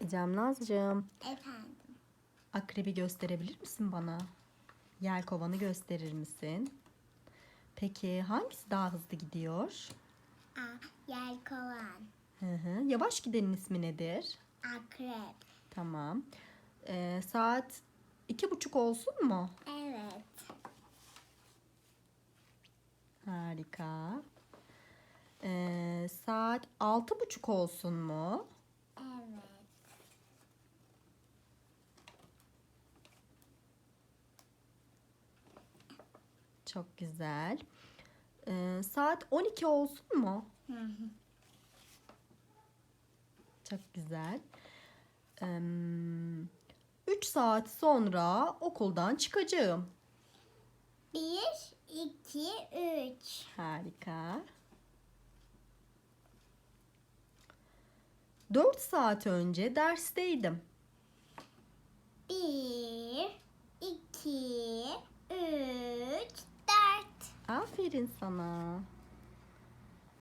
Ecem Nazcığım, Efendim. akrebi gösterebilir misin bana? Yelkovanı gösterir misin? Peki hangisi daha hızlı gidiyor? A, yelkovan. Hı hı. Yavaş gidenin ismi nedir? Akrep. Tamam. Ee, saat iki buçuk olsun mu? Evet. Harika. Ee, saat altı buçuk olsun mu? Evet. Çok güzel. Ee, saat 12 olsun mu? Hı hı. Çok güzel. 3 saat sonra okuldan çıkacağım. Bir, iki, üç. Harika. 4 saat önce dersteydim. Aferin sana.